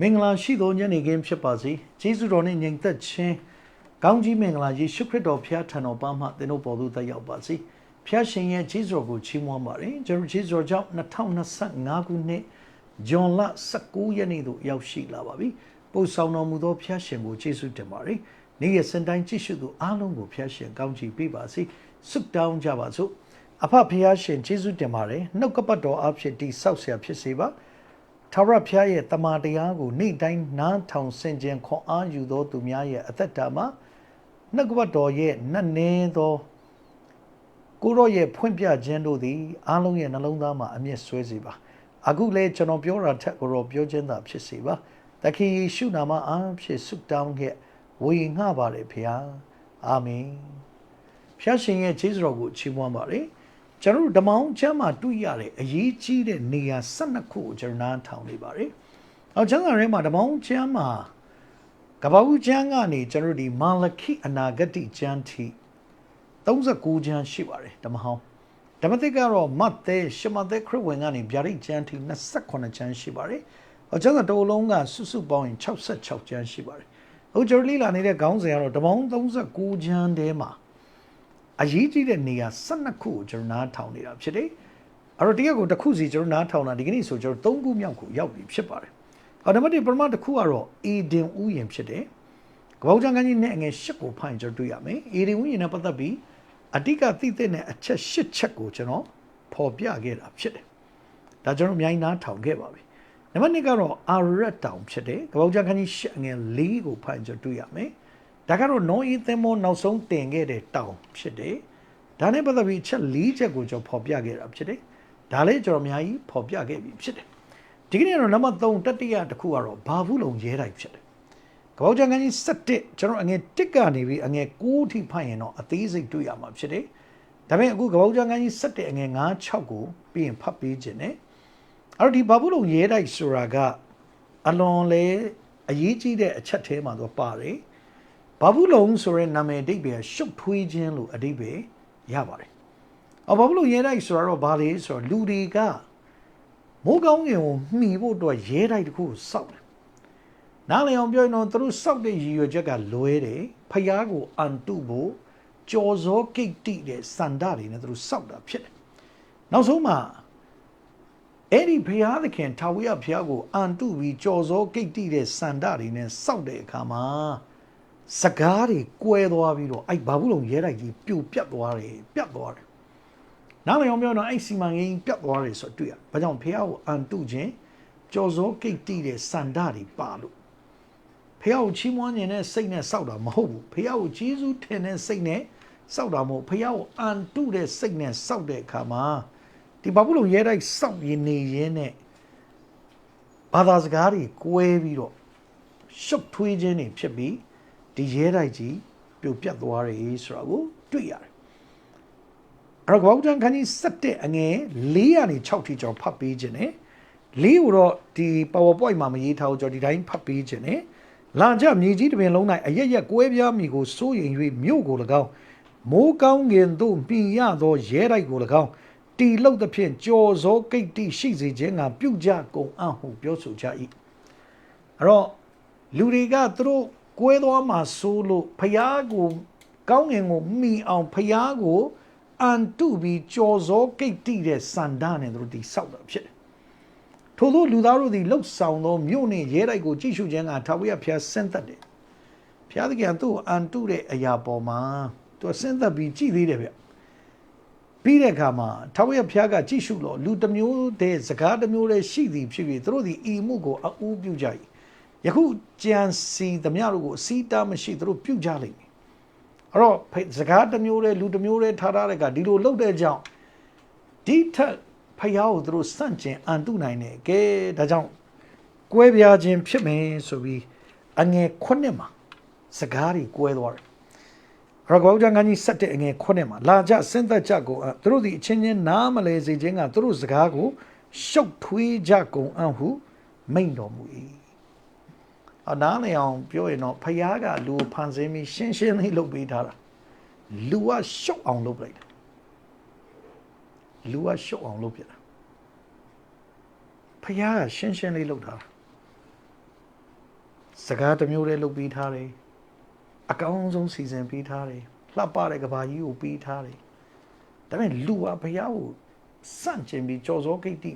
မင်္ဂလာရှိသောညနေခင်းဖြစ်ပါစေကျေးဇူးတော်နဲ့ညီသက်ခြင်းကောင်းကြီးမင်္ဂလာယေရှုခရစ်တော်ဖျားထံတော်ပါမှသင်တို့ပေါ်သို့တက်ရောက်ပါစေဖျားရှင်ရဲ့ကျေးဇူးတော်ကိုချီးမွမ်းပါတယ်ကျွန်တော်ကျေးဇူးတော်ကြောင့်2025ခုနှစ်ဇွန်လ19ရက်နေ့သို့ရောက်ရှိလာပါပြီပို့ဆောင်တော်မူသောဖျားရှင်ကိုကျေးဇူးတင်ပါတယ်နေ့ရက်စံတိုင်းကြည့်ရှုသူအားလုံးကိုဖျားရှင်ကောင်းချီးပေးပါစေဆုတောင်းကြပါစို့အဖဖျားရှင်ကျေးဇူးတင်ပါတယ်နှုတ်ကပတ်တော်အဖြစ်တိဆောက်ဆရာဖြစ်စေပါ ထာဝရဘုရားရဲ့တမန်တရားကိုနေ့တိုင်းနားထောင်ဆင်ခြင်ခွန်အားယူသောသူများရဲ့အသက်တာမှာနှုတ်ကပတ်တော်ရဲ့နတ်နေသောကိုရောရဲ့ဖွင့်ပြခြင်းတို့သည်အားလုံးရဲ့နှလုံးသားမှာအမျက်ဆွဲစေပါအခုလဲကျွန်တော်ပြောတာထက်ကိုရောပြောခြင်းသာဖြစ်စေပါတခင်ယေရှုနာမအားဖြင့်ဆုတောင်းခဲ့ဝေငှပါတယ်ဖခင်အာမင်ဖျားရှင်ရဲ့ခြေစွတော်ကိုချီးမွမ်းပါတယ် ကျွန်တော်တို့ဓမ္မအောင်ကျမ်းမှာတွေ့ရတဲ့အရေးကြီးတဲ့နေရာ12ခုကိုကျွန်တော်နားထောင်နေပါတယ်။အော်ကျမ်းစာထဲမှာဓမ္မအောင်ကျမ်းမှာကပ္ပဦးကျမ်းကနေကျွန်တော်တို့ဒီမာလခိအနာဂတိကျမ်းထိ39ကျမ်းရှိပါတယ်ဓမ္မဟောင်း။ဓမ္မသစ်ကတော့မတ်သဲရှမသဲခရစ်ဝင်ကနေဗျာဒိတ်ကျမ်းထိ28ကျမ်းရှိပါတယ်။အော်ကျမ်းစာတစ်အလုံးကစုစုပေါင်းရင်66ကျမ်းရှိပါတယ်။အခုကျွန်တော်လေ့လာနေတဲ့ခေါင်းစဉ်ကတော့ဓမ္မဟောင်း39ကျမ်းထဲမှာ အရေးကြီးတဲ့နေရာ12ခုကိုကျွန်တော်နားထောင်နေတာဖြစ်တယ်။အဲ့တော့တရားကိုတစ်ခုစီကျွန်တော်နားထောင်တာဒီကနေ့ဆိုကျွန်တော်3ခုမြောက်ကိုရောက်ပြီဖြစ်ပါတယ်။အော်နံပါတ်1ပထမတစ်ခုကတော့အေဒင်ဥယျာဉ်ဖြစ်တယ်။ကပောက်ချံကန်းကြီးနဲ့အငယ်၈ကိုဖိုင်ကျွန်တော်တွေ့ရမယ်။အေဒင်ဥယျာဉ်နဲ့ပတ်သက်ပြီးအတိတ်ကသိတဲ့နဲ့အချက်၈ချက်ကိုကျွန်တော်ဖော်ပြခဲ့တာဖြစ်တယ်။ဒါကျွန်တော်အများကြီးနားထောင်ခဲ့ပါပြီ။နံပါတ်2ကတော့အာရတ်တောင်ဖြစ်တယ်။ကပောက်ချံကန်းကြီး၈အငယ်၄ကိုဖိုင်ကျွန်တော်တွေ့ရမယ်။ ဒါကတော့နောအေးသင်္ဘောနောက်ဆုံးတင်ခဲ့တဲ့တောင်ဖြစ်တယ်။ဒါနဲ့ပတ်သက်ပြီးချက်၄ချက်ကိုကျွန်တော်ဖော်ပြခဲ့တာဖြစ်တယ်။ဒါလည်းကျွန်တော်အများကြီးဖော်ပြခဲ့ပြီဖြစ်တယ်။ဒီကနေ့တော့နံပါတ်3တတိယတစ်ခုကတော့ဘာဘူးလုံရဲတိုက်ဖြစ်တယ်။ကပောက်ချန်ကန်းကြီး7ကျွန်တော်အငယ်1ကနေပြီးအငယ်9ထိဖတ်ရင်တော့အသေးစိတ်တွေ့ရမှာဖြစ်တယ်။ဒါပေမဲ့အခုကပောက်ချန်ကန်းကြီး7အငယ်9 6ကိုပြီးရင်ဖတ်ပေးခြင်းနဲ့အဲ့တော့ဒီဘာဘူးလုံရဲတိုက်ဆိုတာကအလွန်လေအရေးကြီးတဲ့အချက်သေးမှာတော့ပါတယ်။ ဘာဘူးလုံဆိုတဲ့နာမည်အဓိပ္ပာယ်ရှုပ်ထွေးခြင်းလို့အဓိပ္ပာယ်ရပါတယ်။အော်ဘာဘူးလုံရဲတိုက်ဆိုတော့ဘာလဲဆိုတော့လူတွေကမိုးကောင်းငင်ကိုမှီဖို့အတွက်ရဲတိုက်တစ်ခုကိုစောက်တယ်။နားလည်အောင်ပြောရင်တော့သူတို့စောက်တဲ့ရည်ရွယ်ချက်ကလွဲတယ်။ဖျားကိုအန်တုဖို့ကြော်စောကိတ်တိတဲ့စန္ဒတွေနဲ့သူတို့စောက်တာဖြစ်တယ်။နောက်ဆုံးမှာအဲ့ဒီဘုရားသခင်ထာဝရဘုရားကိုအန်တုပြီးကြော်စောကိတ်တိတဲ့စန္ဒတွေနဲ့စောက်တဲ့အခါမှာ စကားတွေကွဲသွားပြီးတော့အဲ့ဘာဘူးလုံရဲတိုက်ကြီးပြိုပြတ်သွားတယ်ပြတ်သွားတယ်နောက်လည်းအောင်ပြောတော့အဲ့စီမံကိန်းပြတ်သွားတယ်ဆိုတော့တွေ့ရဘာကြောင့်ဖះကိုအန်တုခြင်းကြော်စောကိတ်တိတဲ့စန္ဒတွေပါလို့ဖះကိုချီးမွမ်းခြင်းနဲ့စိတ်နဲ့စောက်တာမဟုတ်ဘူးဖះကိုကျေးဇူးထင်တဲ့စိတ်နဲ့စောက်တာမဟုတ်ဖះကိုအန်တုတဲ့စိတ်နဲ့စောက်တဲ့အခါမှာဒီဘာဘူးလုံရဲတိုက်စောက်ရင်းနေရင်းနဲ့ဘာသာစကားတွေကွဲပြီးတော့ရှုပ်ထွေးခြင်းတွေဖြစ်ပြီး ဒီရဲတိုက်ကြီးပြိုပြတ်သွားတယ်ဆိုတာကိုတွေ့ရတယ်အဲ့တော့ဘောက်တန်ခန်းကြီး7အငယ်4ကနေ6ထိကျွန်တော်ဖတ်ပေးခြင်းနဲ့လေးကိုတော့ဒီ PowerPoint မှာမရေးထားဘူးကျွန်တော်ဒီတိုင်းဖတ်ပေးခြင်းနဲ့လာကြမြေကြီးတစ်ပင်လုံး၌အရက်ရက်ကွဲပြားမိကိုစိုးရင်၍မြို့ကို၎င်းမိုးကောင်းငင်သို့မြင်ရသောရဲတိုက်ကို၎င်းတီလုတ်သဖြင့်ကြော်စောကိတ်တိရှိစေခြင်းကပြုကြကုန်အံ့ဟုပြောဆိုကြ၏အဲ့တော့လူတွေကသူတို့ ကွဲသွားမှာဆိုးလို့ဖျားကိုကောင်းငင်ကိုမိအောင်ဖျားကိုအန်တုပြီးကြော်စောကိတ်တိတဲ့စန္ဒနဲ့သူတို့ဒီဆောက်တာဖြစ်တယ်။ထို့သောလူသားတို့သည်လှုပ်ဆောင်သောမြို့နှင့်ရဲတိုက်ကိုကြည့်ရှုခြင်းကထာဝရဘုရားဆင်းသက်တယ်။ဘုရားသခင်သူ့အန်တုတဲ့အရာပေါ်မှာသူဆင်းသက်ပြီးကြည်သေးတယ်ဗျ။ပြီးတဲ့အခါမှာထာဝရဘုရားကကြည့်ရှုလို့လူတစ်မျိုးတည်းစကားတစ်မျိုးတည်းရှိသည်ဖြစ်ပြီးသူတို့သည်ဤမှုကိုအူးပြုကြ၏ ယခုကြံစီသမျှတို့ကိုအစီတားမရှိသူတို့ပြုတ်ကြလိမ့်မယ်အဲ့တော့စကားတစ်မျိုးတည်းလူတစ်မျိုးတည်းထားထားတဲ့ကဒီလိုလုပ်တဲ့ကြောင့်ဒီထက်ဖယားကိုသူတို့စန့်ကျင်အန်တုနိုင်တယ်ကဲဒါကြောင့်ကွဲပြားခြင်းဖြစ်မယ်ဆိုပြီးအငယ်ခုနှစ်မှာစကားတွေကွဲသွားတယ်ရကောကြံကကြီးဆက်တဲ့အငယ်ခုနှစ်မှာလာကြစင်သက်ကြကိုသူတို့ဒီအချင်းချင်းနားမလဲစေခြင်းကသူတို့စကားကိုရှုပ်ထွေးကြကုန်အံ့ဟုမိန့်တော်မူ၏ အနားလည်အောင်ပြောရင်တော့ဖယားကလူဖန်ဆင်းပြီးရှင်းရှင်းလေးလုပ်ပေးထားတာလူကရှုပ်အောင်လုပ်လိုက်တာလူကရှုပ်အောင်လုပ်ပြတာဖယားကရှင်းရှင်းလေးလုပ်ထားတာစကားတစ်မျိုးတည်းလုပ်ပြီးထားတယ်အကောင်းဆုံးစီစဉ်ပြီးထားတယ်လှပတဲ့ကဘာကြီးကိုပြီးထားတယ်ဒါပေမဲ့လူဟာဘုရားကိုစန့်ကျင်ပြီးကြော်စောကိတ္တိ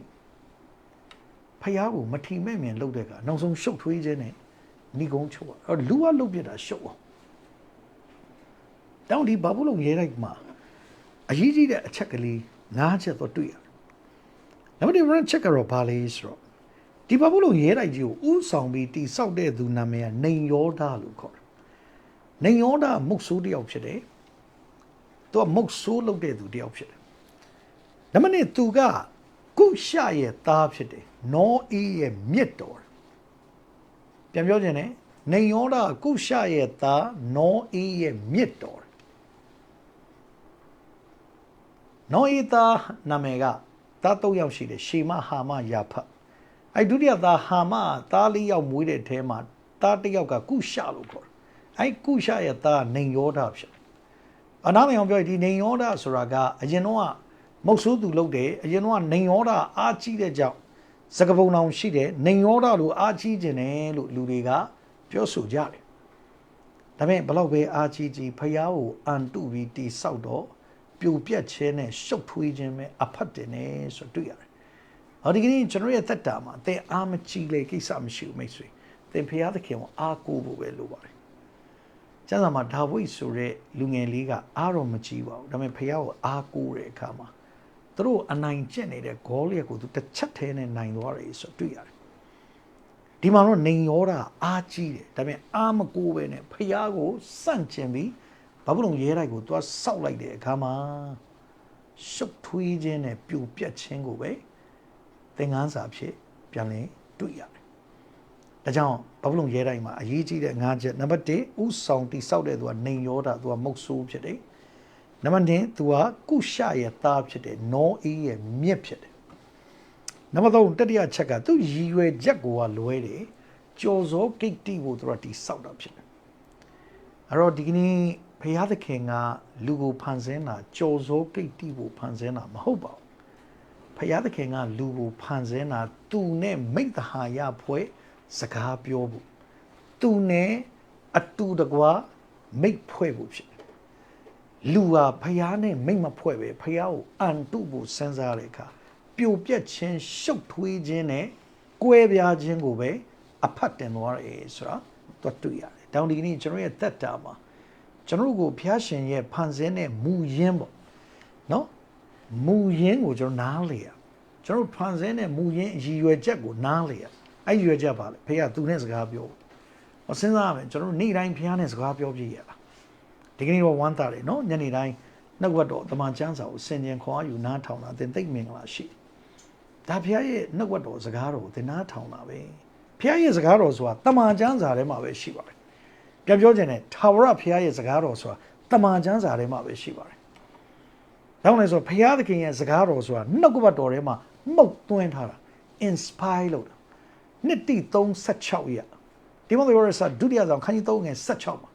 ဘုရားကိုမထီမဲ့မြင်လုပ်တဲ့ကနောက်ဆုံးရှုပ်ထွေးခြင်းနဲ့ ဏိကုံးချုပ်อ่ะအဲ့တော့လူကလုပ်ပြတာရှုပ်အောင်တောင်းဒီဘာဘူးလုံးရဲလိုက်မှာအရေးကြီးတဲ့အချက်ကလေး၅ချက်တော့တွေ့ရတယ်နံပါတ်1 run check ကတော့ဘာလဲဆိုတော့ဒီဘာဘူးလုံးရဲလိုက်ကြီးကိုဥဆောင်ပြီးတိဆောက်တဲ့သူနာမည်ကနေယောဒလို့ခေါ်တယ်နေယောဒမုတ်ဆိုးတစ်ယောက်ဖြစ်တယ်သူကမုတ်ဆိုးလုပ်တဲ့သူတစ်ယောက်ဖြစ်တယ်နံပါတ်2သူကကုရှရဲ့သားဖြစ်တယ်နောအေးရဲ့မြစ်တော် ပြန်ပြောခြင်းနဲ့နေယောဒကုရှရဲ့သားနောအေးရဲ့မြစ်တော်နောအေးသားနာမည်ကသား၃ယောက်ရှိတယ်ရှေမဟာမယာဖတ်အဲဒုတိယသားဟာမသားလေးယောက်မွေးတဲ့အထဲမှာသားတစ်ယောက်ကကုရှလို့ခေါ်တယ်အဲကုရှရဲ့သားနေယောဒဖြစ်တယ်အနာမယောင်ပြောရင်ဒီနေယောဒဆိုတာကအရင်တော့ကမုတ်ဆိုးသူလုပ်တယ်အရင်တော့ကနေယောဒအားကြီးတဲ့ကြောင့် စကပုံအောင်ရှိတယ်နေယောဒလိုအားကြီးခြင်းတယ်လို့လူတွေကပြောဆိုကြတယ်ဒါပေမဲ့ဘလောက်ပဲအားကြီးကြီးဖျားကိုအန်တုပြီးတိဆောက်တော့ပြိုပြက်ခြင်းနဲ့ရှုပ်ထွေးခြင်းပဲအဖတ်တင်နေဆိုတွေ့ရတယ်။အော်ဒီကနေ့ကျွန်တော်ရဲ့သက်တာမှာသင်အားမကြီးလေကိစ္စမရှိဘူးမိတ်ဆွေ။သင်ဖျားသခင်ကိုအားကိုးဖို့ပဲလိုပါတယ်။ကျမ်းစာမှာဒါဝိဒ်ဆိုတဲ့လူငယ်လေးကအားတော့မကြီးပါဘူး။ဒါပေမဲ့ဖျားကိုအားကိုးတဲ့အခါမှာ သူတို့အနိုင်ကျင့်နေတဲ့ဂေါလျက်ကိုသူတစ်ချက်ထဲနဲ့နိုင်သွားတယ်ဆိုတွေ့ရတယ်။ဒီမှာတော့နေရောတာအားကြီးတယ်ဒါပေမဲ့အားမကိုးပဲနဲ့ဖျားကိုစန့်ကျင်ပြီးဘာဘူးလုံရဲတိုက်ကိုသူကစောက်လိုက်တဲ့အခါမှာရှုပ်ထွေးခြင်းနဲ့ပြိုပြက်ခြင်းကိုပဲသင်္ကန်းစာဖြစ်ပြန်လည်တွေ့ရတယ်။ဒါကြောင့်ဘာဘူးလုံရဲတိုက်မှာအရေးကြီးတဲ့၅ချက်နံပါတ်1ဥဆောင်တိစောက်တဲ့သူကနေရောတာသူကမုတ်ဆိုးဖြစ်တယ်။ နံပါတ်2သူကကုရှရဲ့သားဖြစ်တယ်နောအေးရဲ့မြစ်ဖြစ်တယ်။နံပါတ်3တတိယချက်ကသူရည်ရွယ်ချက်ကိုကလွဲတယ်။ကြော်စောဂိတ်တိကိုသူကတိစောက်တာဖြစ်တယ်။အဲ့တော့ဒီကနေ့ဖရာသခင်ကလူကိုဖန်ဆင်းတာကြော်စိုးကိတ်တိကိုဖန်ဆင်းတာမဟုတ်ပါဘူးဖရာသခင်ကလူကိုဖန်ဆင်းတာသူနဲ့မိတ္တဟာယဖွဲ့စကားပြောဖို့သူနဲ့အတူတကွာမိတ်ဖွဲ့ဖို့ဖြစ်တယ် လူဟာဖရာနဲ့မိတ်မဖွဲ့ပဲဖရာကိုအန်တုဖို့စဉ်းစားတဲ့အခါပြိုပြက်ခြင်းရှုပ်ထွေးခြင်းနဲ့ကွဲပြားခြင်းကိုပဲအဖတ်တင်သွားတယ်ဆိုတာတော့တွေ့ရတယ်။တောင်ဒီကနေ့ကျွန်တော်ရဲ့သက်တာမှာကျွန်တော်တို့ကိုဖျားရှင်ရဲ့ဖန်ဆင်းတဲ့မူရင်းပေါ့နော်မူရင်းကိုကျွန်တော်နားလေရကျွန်တော်ဖန်ဆင်းတဲ့မူရင်းရည်ရွယ်ချက်ကိုနားလေရအဲ့ရည်ရွယ်ချက်ပါလေဖေကသူနဲ့စကားပြောမစဉ်းစားရမယ်ကျွန်တော်တို့နေ့တိုင်းဖျားနဲ့စကားပြောပြရတာ ဒီကနေ့တော့ဝမ်းသာတယ်နော်ညနေတိုင်းနှုတ်ဝတ်တော်တမန်ကျမ်းစာကိုစင်ကြင်ခေါ်ယူနားထောင်တာသင်သိမင်္ဂလာရှိဒါဖျားရဲ့နှုတ်ဝတ်တော်စကားတော်ကိုသင်နားထောင်တာပဲဖျားရဲ့စကားတော်ဆိုတာတမန်ကျမ်းစာထဲမှာပဲရှိပါတယ်ပြန်ပြောချင်တယ်ထာဝရဘုရားရဲ့စကားတော်ဆိုတာတမန်ကျမ်းစာထဲမှာပဲရှိပါတယ်။ဒါကြောင့်လဲဆိုဘုရားသခင်ရဲ့စကားတော်ဆိုတာနှုတ်ကပတ်တော်ထဲမှာမှုတ်သွင်းထားတာ inspire လို့နှစ်တိ36ရက်ဒီမှာပြောရစဒုတိယဆောင်ခန်းကြီး3ငယ်16မှာ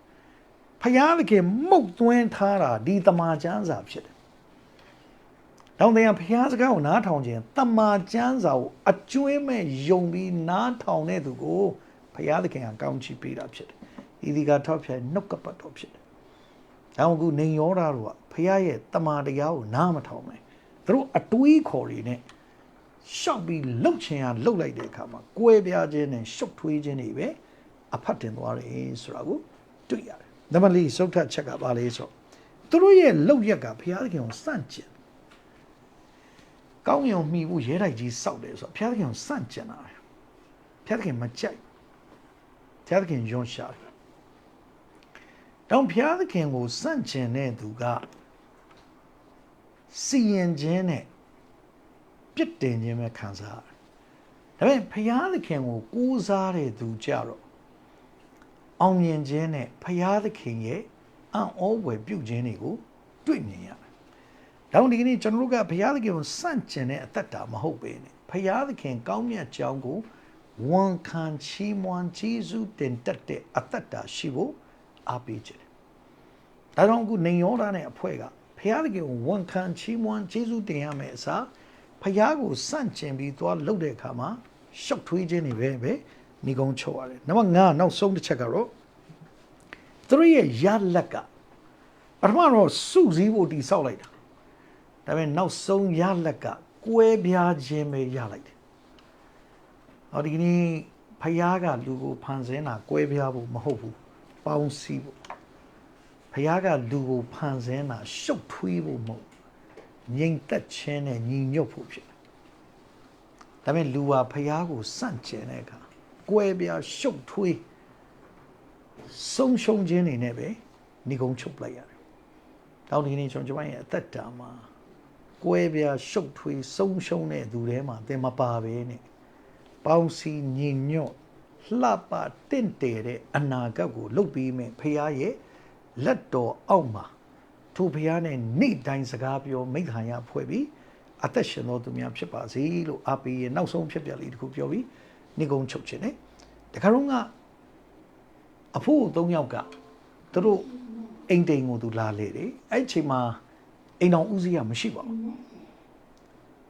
ဘုရားသခင်မှုတ်သွင်းထားတာဒီတမန်ကျမ်းစာဖြစ်တယ်။တောင်းတဲ့ဘုရားစကားကိုနားထောင်ခြင်းတမန်ကျမ်းစာကိုအကျွင်းမဲ့ယုံပြီးနားထောင်တဲ့သူကိုဘုရားသခင်ကကောင်းချီးပေးတာဖြစ်တယ်ဤဒီကထောက်ဖြတ်နှုတ်ကပတ်တော်ဖြစ်တယ်။ဒါမှမဟုတ်နေရောတာတို့ကဖခင်ရဲ့တမန်တရားကိုနားမထောင်နိုင်။သူတို့အတွေးခေါ်တွေနဲ့ရှောက်ပြီးလှုပ်ချင်ရလှုပ်လိုက်တဲ့အခါမှာကွဲပြားခြင်းနဲ့ရှုပ်ထွေးခြင်းတွေပဲအဖတ်တင်သွားတယ်ဆိုတာကိုတွေ့ရတယ်။ နံပါတ်၄စုတ်ထချက်ကပါလေဆိုသူတို့ရဲ့လှုပ်ရက်ကဘုရားသခင်ကိုစန့်ကျင်ကောင်းရုံမှီဖို့ရဲတိုက်ကြီးစောက်တယ်ဆိုတော့ဘုရားသခင်ကိုစန့်ကျင်တာဘုရားသခင်မကြိုက်ဘုရားသခင်ယွန်းရှာတယ်တောင်ဘုရားသခင်ကိုစန့်ကျင်တဲ့သူကစီရင်ခြင်းနဲ့ပြစ်တင်ခြင်းပဲခံစားရတယ်။ဒါပေမဲ့ဘုရားသခင်ကိုကိုးစားတဲ့သူကြတော့ အောင်မြင်ခြင်းနဲ့ဘုရားသခင်ရဲ့အံ့ဩဖွယ်ပြုခြင်းတွေကိုတွေ့မြင်ရတယ်။ဒါကြောင့်ဒီကနေ့ကျွန်တော်တို့ကဘုရားသခင်ကိုစန့်ကျင်တဲ့အသက်တာမဟုတ်ပဲနဲ့ဘုရားသခင်ကောင်းမြတ်ကြောင်းကိုဝန်ခံချီးမွမ်းကျေးဇူးတင်တတ်တဲ့အသက်တာရှိဖို့အားပေးခြင်း။ဒါကြောင့်အခုနေရောတာနဲ့အဖွဲ့ကဖះသခင်ကိုဝန်ခံချီးမွမ်းကျေးဇူးတင်ရမယ်အစားဖះကိုစန့်ကျင်ပြီးသွားလှုပ်တဲ့အခါမှာရှောက်ထွေးခြင်းတွေပဲပဲ ဏိကုံးချုပ်ရတယ်နံပါတ်5နောက်ဆုံးတစ်ချက်ကတော့သူတို့ရဲ့ရလက်ကပထမတော့စုစည်းဖို့တိဆောက်လိုက်တာဒါပေမဲ့နောက်ဆုံးရလက်ကကွဲပြားခြင်းပဲရလိုက်တယ်ဟောဒီကနေ့ဖယားကလူကိုဖန်ဆင်းတာကွဲပြားဖို့မဟုတ်ဘူးပေါင်းစည်းဖို့ဖယားကလူကိုဖန်ဆင်းတာရှုပ်ထွေးဖို့မဟုတ်ငြိမ်သက်ခြင်းနဲ့ညီညွတ်ဖို့ဖြစ်တယ်ဒါပေမဲ့လူဟာဖယားကိုစန့်ကျင်တဲ့အခါ ကွဲပြားရှုပ်ထွေးဆုံးရှုံးခြင်းတွေနဲ့ပဲဏိကုံးချုပ်လိုက်ရတယ်။တောင်းဒီနေ့ကျွန်တော်ရဲ့အသက်တာမှာကွဲပြားရှုပ်ထွေးဆုံးရှုံးတဲ့သူတွေမှာသင်မပါပဲနဲ့ပေါင်းစည်းညီညွတ်လှပတင့်တယ်တဲ့အနာဂတ်ကိုလုပ်ပြီးမယ်ဖရားရဲ့လက်တော်အောက်မှာထိုဖရားနဲ့နေ့တိုင်းစကားပြောမိခါရဖွဲ့ပြီးအသက်ရှင်တော်သူများဖြစ်ပါစေလို့အပီရဲ့နောက်ဆုံးဖြစ်ပြလေးတခုပြောပြီး နေကုန်းချုပ်ခြင်းနဲ့တခါတော့ကအဖိုး၃ယောက်ကသူတို့အိမ်တိန်ကိုသူလာလေတယ်အဲ့ချိန်မှာအိမ်တော်ဦးစီးကမရှိပါဘူး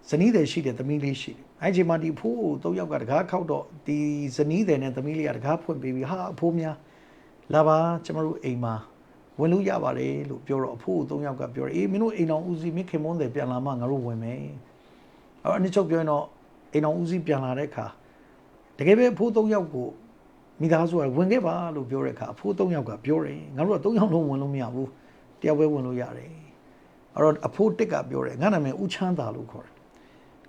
ဇနီးတယ်ရှိတယ်သမီးလေးရှိတယ်အဲ့ချိန်မှာဒီဖိုးကို၃ယောက်ကတကားခောက်တော့ဒီဇနီးတယ်နဲ့သမီးလေးကတကားဖွင့်ပေးပြီးဟာအဖိုးများလာပါကျမတို့အိမ်မှာဝင်လို့ရပါတယ်လို့ပြောတော့အဖိုးကို၃ယောက်ကပြောတယ်အေးမင်းတို့အိမ်တော်ဦးစီးမင်းခင်မွန်းတယ်ပြန်လာမှငါတို့ဝင်မယ်အဲ့တော့အနည်းချုပ်ပြောရင်တော့အိမ်တော်ဦးစီးပြန်လာတဲ့အခါ တကယ်ပဲအဖိုး၃ယောက်ကိုမိသားစုကဝင်ခဲ့ပါလို့ပြောတဲ့အခါအဖိုး၃ယောက်ကပြောတယ်ငါတို့က၃ယောက်လုံးဝင်လို့မရဘူးတယောက်ပဲဝင်လို့ရတယ်အဲ့တော့အဖိုးတစ်ကပြောတယ်ငါနာမည်ဦးချမ်းသာလို့ခေါ်တယ်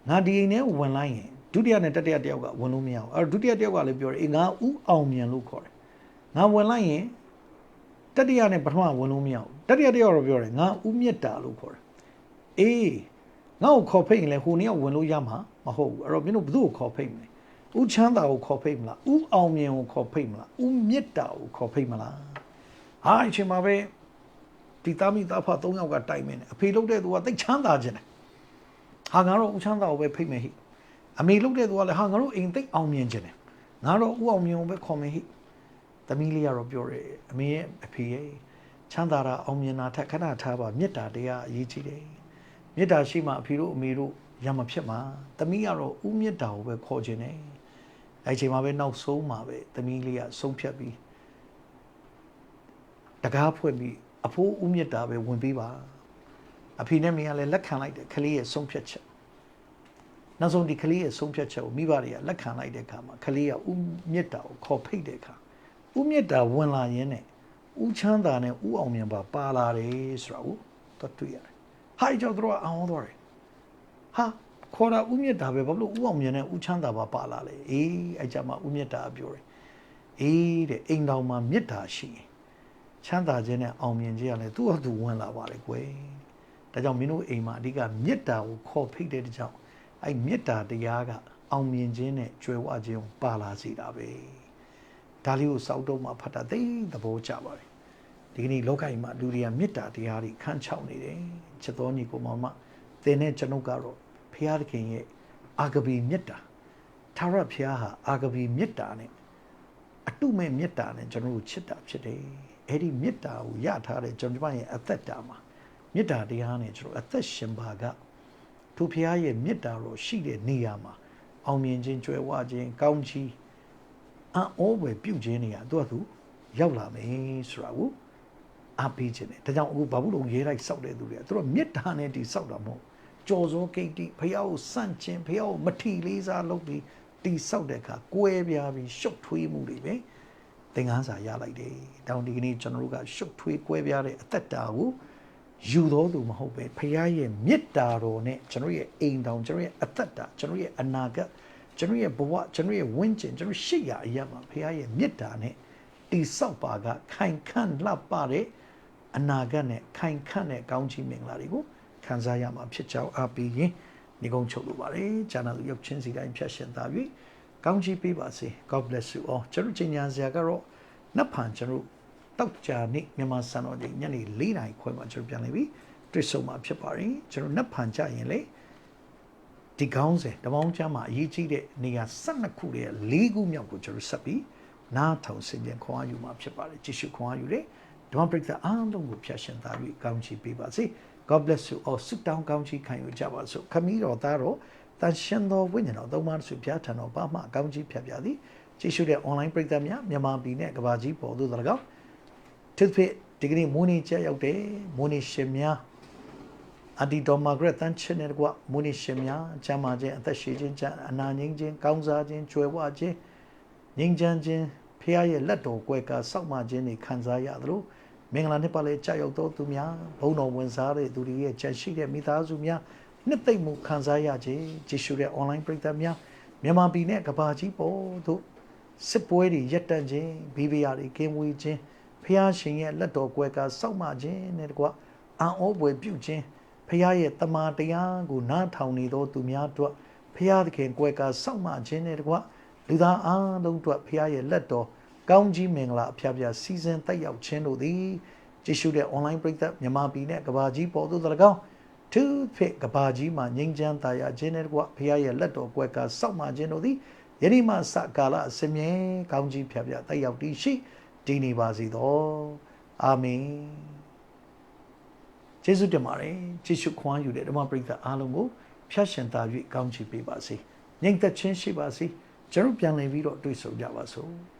ငါဒီအိမ်ထဲဝင်လိုက်ရင်ဒုတိယနဲ့တတိယတယောက်ကဝင်လို့မရဘူးအဲ့တော့ဒုတိယတယောက်ကလည်းပြောတယ်အေးငါဦးအောင်မြင်လို့ခေါ်တယ်ငါဝင်လိုက်ရင်တတိယနဲ့ပထမဝင်လို့မရဘူးတတိယတယောက်တော့ပြောတယ်ငါဦးမြတ်တာလို့ခေါ်တယ်အေးငါ့ကိုခေါ်ဖိတ်ရင်လည်းဟိုနေ့ကဝင်လို့ရမှာမဟုတ်ဘူးအဲ့တော့မင်းတို့ဘယ်သူ့ကိုခေါ်ဖိတ်မလဲ ဦးချမ်းသာကိုခေါ်ဖိတ်မလားဦးအောင်မြင်ကိုခေါ်ဖိတ်မလားဦးမြတ်တာကိုခေါ်ဖိတ်မလားဟာအချိန်မှာပဲဒီသားမိသားဖ၃ယောက်ကတိုင်မင်းတယ်အဖေလုပ်တဲ့သူကတိတ်ချမ်းသာခြင်းတယ်ဟာငါတို့ဦးချမ်းသာကိုပဲဖိတ်မယ်ဟိအမေလုပ်တဲ့သူကလည်းဟာငါတို့အိမ်တိတ်အောင်မြင်ခြင်းတယ်ငါတို့ဦးအောင်မြင်ကိုပဲခေါ်မယ်ဟိသမီးလေးကတော့ပြောတယ်အမေရဲ့အဖေရဲ့ချမ်းသာတာအောင်မြင်တာထက်ခဏထားပါမေတ္တာတရားအရေးကြီးတယ်မေတ္တာရှိမှအဖေတို့အမေတို့ရမဖြစ်မှာသမီးကတော့ဦးမေတ္တာကိုပဲခေါ်ခြင်းတယ် အဲ့ချိန်မှာပဲနောက်ဆုံးမှာပဲသမီးလေးကဆုံးဖြတ်ပြီးတကားဖွင့်ပြီးအဖိုးဦးမြတ်တာပဲဝင်ပေးပါအဖေနဲ့မင်းကလည်းလက်ခံလိုက်တယ်ခလေးရဲ့ဆုံးဖြတ်ချက်နောက်ဆုံးဒီခလေးရဲ့ဆုံးဖြတ်ချက်ကိုမိဘတွေကလက်ခံလိုက်တဲ့အခါမှာခလေးကဦးမြတ်တာကိုခေါ်ဖိတ်တဲ့အခါဦးမြတ်တာဝင်လာရင်းနဲ့ဦးချမ်းသာနဲ့ဦးအောင်မြင်ပါပါလာတယ်ဆိုတာကိုတော့တွေ့ရတယ်ဟာကြောင့်တို့ကအောင်သွားတယ်ဟာ ခေါ်တာဦးမြတ်တာပဲဘာလို့ဦးအောင်မြင်နဲ့ဦးချမ်းသာပါပါလာလဲအေးအဲ့ကြမှာဦးမြတ်တာပြောတယ်အေးတဲ့အိမ်တော်မှာမြတ်တာရှိရင်ချမ်းသာခြင်းနဲ့အောင်မြင်ခြင်းကလည်းသူ့အတူဝင်လာပါလေကွယ်ဒါကြောင့်မင်းတို့အိမ်မှာအဓိကမြတ်တာကိုခေါ်ဖိတ်တဲ့ကြောင့်အဲ့မြတ်တာတရားကအောင်မြင်ခြင်းနဲ့ကြွယ်ဝခြင်းကိုပါလာစေတာပဲဒါလေးကိုစောက်တော့မှဖတ်တာသိသဘောကျပါတယ်ဒီကနေ့လောကကြီးမှာလူတွေကမေတ္တာတရားတွေခန့်ချောက်နေတယ်ချစ်တော်ညီကိုမောင်မသင်တဲ့ကျွန်ုပ်ကတော့ ဖရာသခင်ရဲ့အာဂဘီမေတ္တာသာရဖရာဟာအာဂဘီမေတ္တာနဲ့အတုမဲ့မေတ္တာနဲ့ကျွန်တော်တို့ချစ်တာဖြစ်တယ်အဲ့ဒီမေတ္တာကိုရထားတဲ့ကျွန်တော်ရဲ့အသက်တာမှာမေတ္တာတရားနဲ့ကျွန်တော်အသက်ရှင်ပါကသူဖရာရဲ့မေတ္တာတော်ရှိတဲ့နေရာမှာအောင်မြင်ခြင်းကြွယ်ဝခြင်းကောင်းချီးအံ့ဩဝယ်ပြုခြင်းနေရာသူကသူရောက်လာမယ်ဆိုတာကိုအားပေးခြင်းတယ်ဒါကြောင့်အခုဘာဘူးလုံးရေးလိုက်စောက်တဲ့သူတွေကသူတို့မေတ္တာနဲ့တည်စောက်တာမဟုတ် ကြော်စောကိတ်တိဖះကိုစန့်ကျင်ဖះကိုမထီလေးစားလုပ်ပြီးတည်ဆောက်တဲ့အခါကွဲပြားပြီးရှုပ်ထွေးမှုတွေပဲသင်္ကန်းစာရလိုက်တယ်။တောင်ဒီကနေ့ကျွန်တော်တို့ကရှုပ်ထွေးကွဲပြားတဲ့အသက်တာကိုယူတော်သူမဟုတ်ပဲဖះရဲ့မေတ္တာတော်နဲ့ကျွန်တော်ရဲ့အိမ်တောင်ကျွန်တော်ရဲ့အသက်တာကျွန်တော်ရဲ့အနာဂတ်ကျွန်တော်ရဲ့ဘဝကျွန်တော်ရဲ့ဝင်းကျင်ကျွန်တော်ရှိရာအရာမှာဖះရဲ့မေတ္တာနဲ့တိဆောက်ပါကခိုင်ခန့်လှပတဲ့အနာဂတ်နဲ့ခိုင်ခန့်တဲ့ကောင်းချီးမင်္ဂလာတွေကို ခံစားရမှာဖြစ်ကြောင်းအားပေးရင်နေကုန်းချုပ်လိုပါတယ်။ဂျာနာလူရုပ်ချင်းစီတိုင်းဖြတ်ရှင်သာ၍ကောင်းချီးပေးပါစေ။ God bless you all ကျွန်တော်ချိန်ညာစရာကတော့နတ်ဖန်ကျွန်တော်တောက်ကြနေ့မြန်မာစံတော်ချိန်ညနေ၄နာရီခွဲမှာကျွန်တော်ပြန်လာပြီတွေ့ဆုံမှာဖြစ်ပါတယ်။ကျွန်တော်နတ်ဖန်ကြရင်လေဒီကောင်းစဉ်တမောင်းချမ်းမှာအရေးကြီးတဲ့နေရာ12ခုရဲ့၄ခုမြောက်ကိုကျွန်တော်ဆက်ပြီးနားထောင်ဆင်ခြင်ခွန်အားယူမှာဖြစ်ပါတယ်။ကြည့်ရှုခွန်အားယူတဲ့ ဓမ္မပရိသတ်အားလုံးကိုဖြတ်ရှင်သာ၍ကောင်းချီးပေးပါစေ။ God bless you all ဆုတောင်းကောင်းချီးခံယူကြပါစို့ခမီးတော်သားတော်တန်ရှင်သောဝိညာဉ်တော်သုံးပါးစုပြားထံတော်ပါမှကောင်းချီးဖြတ်ပြသည်ကြည့်ရှုတဲ့ online ပရိသတ်များမြန်မာပြည်နဲ့ကမ္ဘာကြီးပေါ်သို့၎င်းသူဖြစ်ဒီကနေ့မိုးနေကြရောက်တဲ့မိုးနေရှင်များအဒီတော်မာဂရက်တန်ချင်တဲ့ကွာမိုးနေရှင်များချမ်းမာခြင်းအသက်ရှိခြင်းချမ်းအနာငြိမ်းခြင်းကောင်းစားခြင်းကြွယ်ဝခြင်းငြိမ်းချမ်းခြင်းဖခင်ရဲ့လက်တော်ကွယ်ကာစောက်မှခြင်းတွေခံစားရသလို မင်္ဂလာနှစ်ပတ်လေးကြာရောက်တော်သူများဘုန်းတော်ဝင်စားတဲ့သူတွေရဲ့ချက်ရှိတဲ့မိသားစုများနှစ်သိမ့်မှုခံစားရခြင်းကြည့်ရှုတဲ့ online ပရိသတ်များမြန်မာပြည်နဲ့ကမ္ဘာကြီးပေါ်သို့စစ်ပွဲတွေရပ်တန့်ခြင်းဘီဗီယာတွေကင်းဝေးခြင်းဖះရှင်ရဲ့လက်တော်ကွယ်ကစောက်မှခြင်းနဲ့တကွအံ့ဩပွေပြုခြင်းဖះရဲ့တမာတရားကိုနားထောင်နေသောသူများတို့ဖះသခင်ကွယ်ကစောက်မှခြင်းနဲ့တကွလူသားအားလုံးတို့ဖះရဲ့လက်တော် ကောင်းကြီးမင်္ဂလာအဖျားဖျားစီစဉ်တက်ရောက်ခြင်းတို့သည်ကြည့်ရှုတဲ့ online ပရိသတ်မြန်မာပြည်နဲ့ကဘာကြီးပေါ်သို့တကောင်သူဖြစ်ကဘာကြီးမှာငြိမ်းချမ်းသာယာခြင်းနဲ့တကွဖះရဲ့လက်တော်ကွယ်ကစောက်မှခြင်းတို့သည်ယနေ့မှစကာလအစမြဲကောင်းကြီးဖြာဖြာတက်ရောက်တည်ရှိတည်နေပါစေသောအာမင်ကျေးဇူးတင်ပါတယ်ကြည့်ရှုခွန်ယူတဲ့ဓမ္မပရိသတ်အားလုံးကိုဖျက်ရှင်သာ၍ကောင်းချီးပေးပါစေငြိမ်သက်ခြင်းရှိပါစေကျွန်တော်ပြန်လည်ပြီးတော့တွေ့ဆုံကြပါစို့